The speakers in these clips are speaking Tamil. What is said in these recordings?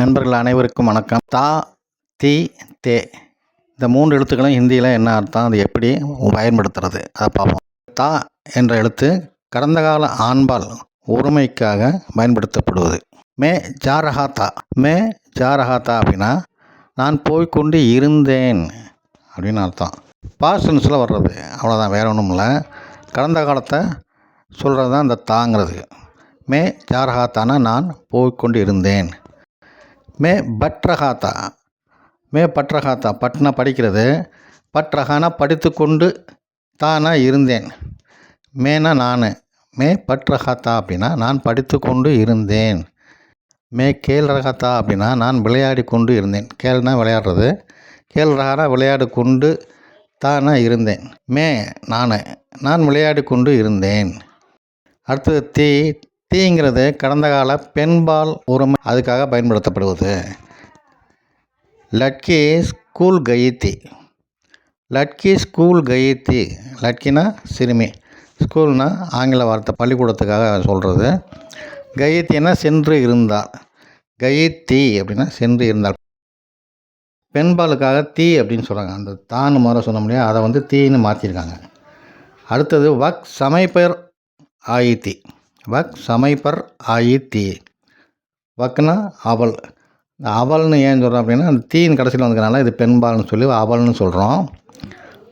நண்பர்கள் அனைவருக்கும் வணக்கம். தா தி தே. இந்த மூன்று எழுத்துக்களும் ஹிந்தியில் என்ன அர்த்தம் அது எப்படி பயன்படுத்துறது அதை பார்ப்போம். தா என்ற எழுத்து கடந்த கால ஆண்பால் ஒருமைக்காக பயன்படுத்தப்படுவது. மே ஜாரஹாத்தா. மே ஜாரஹாத்தா அப்படின்னா நான் போய்க்கொண்டு இருந்தேன் அப்படின்னு அர்த்தம். பாஸ்டன்ஸில் வர்றது அவ்வளோதான் வேற ஒன்றும் இல்லை. கடந்த காலத்தை சொல்கிறது தான் இந்த தாங்கிறது. மே ஜாரஹாத்தானா நான் போய்க்கொண்டு இருந்தேன். மே பட்ரஹாத்தா மே பட்ரகாத்தா. பட்னா படிக்கிறது. பட்ரகானா படித்து கொண்டு தானா இருந்தேன். மேனா நான். மே பட்ரஹாத்தா அப்படின்னா நான் படித்து கொண்டு இருந்தேன். மே கேல் ரகத்தா அப்படின்னா நான் விளையாடி கொண்டு இருந்தேன். கேள்னா விளையாடுறது. கேல் ரகானா விளையாடி கொண்டு தானா இருந்தேன். மே நான். நான் விளையாடி கொண்டு இருந்தேன். அடுத்தது தீ தீங்கிறது கடந்த கால பெண்பால் உரிமை அதுக்காக பயன்படுத்தப்படுவது. லட்கி ஸ்கூல் கயித்தி. லட்கி ஸ்கூல் கயித்தி. லட்கினா சிறுமி. ஸ்கூல்னா ஆங்கில வார்த்தை பள்ளிக்கூடத்துக்காக சொல்கிறது கயித்தினா சென்று இருந்தால். கயித்தி அப்படின்னா சென்று இருந்தால். பெண்பாலுக்காக தீ அப்படின்னு சொல்கிறாங்க அந்த தான்னு முறை சொன்ன முடியாது. அதை வந்து தீன்னு மாற்றிருக்காங்க அடுத்தது வக் சமைப்பர் ஆயித்தி. வக் சமைப்பர் தீ வக்னா அவள் இந்த அவள்னு ஏன் சொல்கிறோம் அப்படின்னா அந்த தீயின் கடைசியில் வந்துக்கிறனால இது பெண்பால்னு சொல்லி அவள்னு சொல்கிறோம்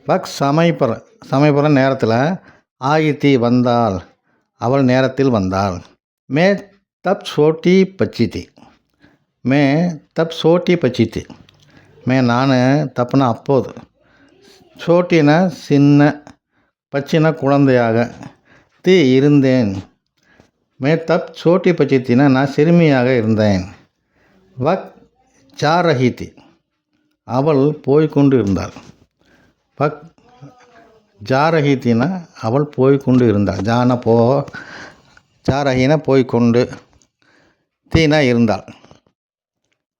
வக் சமைப்பர் சமைப்பர் நேரத்தில் ஆயித்தி வந்தாள் அவள் நேரத்தில் வந்தாள் மே தப் சோட்டி பச்சித்தி. மே தப் சோட்டி பச்சித்தி. மே நான் தப்புனா அப்போது. சோட்டினா சின்ன பச்சினா குழந்தையாக தீ இருந்தேன். மே தப் சோட்டி பச்சித்தினா நான் சிறுமியாக இருந்தேன். வக் ஜாரஹித்தி அவள் போய்க்கொண்டு இருந்தாள் வக் ஜாரஹித்தினா அவள் போய்க்கொண்டு இருந்தாள் ஜான போ ஜாரஹினா போய்கொண்டு தீனா இருந்தாள்.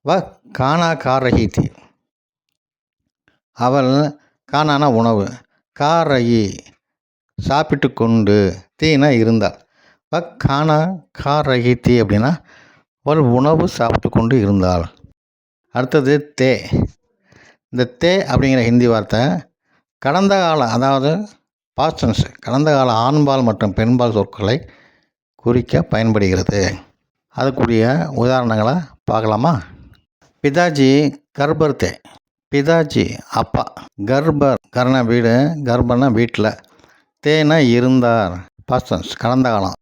வ கானா காரஹித்தி அவள் காணானா உணவு. காரகி சாப்பிட்டு கொண்டு தீனா இருந்தாள். அக்கானா கா காரஹித்தி அப்படின்னா அவள் உணவு சாப்பிட்டு கொண்டு இருந்தாள் அடுத்தது தே. இந்த தே அப்படிங்கிற ஹிந்தி வார்த்தை கடந்த கால அதாவது பாஸ்டன்ஸ் கடந்த கால ஆண்பால் மற்றும் பெண்பால் சொற்களை குறிக்க பயன்படுகிறது. அதுக்குரிய உதாரணங்களை பார்க்கலாமா? பிதாஜி கர்பர் தே. பிதாஜி அப்பா. கர்பர் கர்ண வீடு கர்பர்னா வீட்டில். தேனா இருந்தார். பாஸ்டன்ஸ் கடந்த காலம்.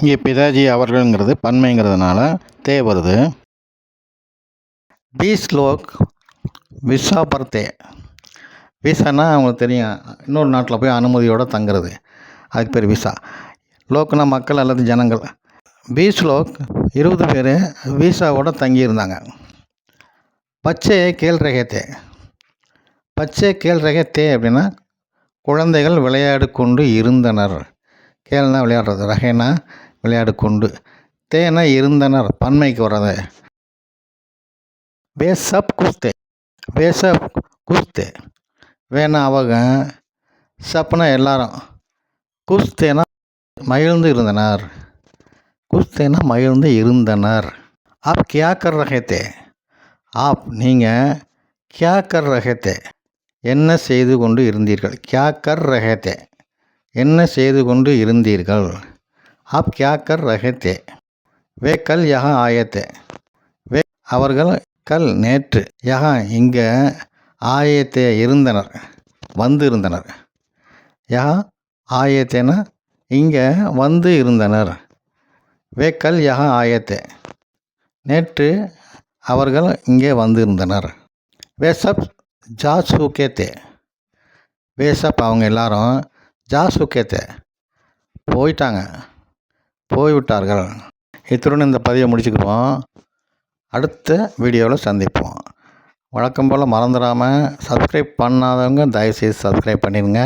இங்கே பிதாஜி அவர்கள்ங்கிறது பன்மைங்கிறதுனால தே வருது. பீஸ் ஸ்லோக் விசா பர்த்தே. தே விசானா அவங்களுக்கு தெரியும். இன்னொரு நாட்டில் போய் அனுமதியோடு தங்குறது. அதுக்கு பேர் விசா. லோக்குனா மக்கள் அல்லது ஜனங்கள். பீஸ் லோக் இருபது பேர் விசாவோட தங்கியிருந்தாங்க. பச்சை கேள் ரகத்தே பச்சை கேள் ரகத்தே அப்படின்னா குழந்தைகள் விளையாடு கொண்டு இருந்தனர். கேள்னா விளையாடுறது. ரகைனா விளையாடு கொண்டு தேனா இருந்தனர் பன்மைக்கு வர்றது வே சப் குஸ்தே வே சப் குஸ்தே வேணா அவங்க சப்னா எல்லாரும் குஸ்தேனா மகிழ்ந்து இருந்தனர். குஸ்தேனா மகிழ்ந்து இருந்தனர். ஆப் கியா கர் ரகத்தே ஆப் நீங்கள் கியா கர் ரகத்தே. என்ன செய்து கொண்டு இருந்தீர்கள்? கியா கர் ரகத்தே என்ன செய்து கொண்டு இருந்தீர்கள்? ஆப் கியா கர் ரகத்தே வே கல் யஹா ஆயத்தே வே அவர்கள் கல் நேற்று யஹா இங்கே ஆயத்தே இருந்தனர் வந்து இருந்தனர் யஹா ஆயத்தேனா இங்கே வந்து இருந்தனர்। வே கல் யஹா ஆயத்தே நேற்று அவர்கள் இங்கே வந்திருந்தனர்। வேசப் ஜா சுகேத்தே வேசப் அவங்க எல்லாரும் ஜா சுகேத்தே போயிட்டாங்க। போய்விட்டார்கள். இத்துடன் இந்த பதிவை முடிச்சுக்குவோம் அடுத்த வீடியோவில் சந்திப்போம். வழக்கம் போல் மறந்துடாமல் சப்ஸ்கிரைப் பண்ணாதவங்க தயவுசெய்து சப்ஸ்கிரைப் பண்ணிடுங்க.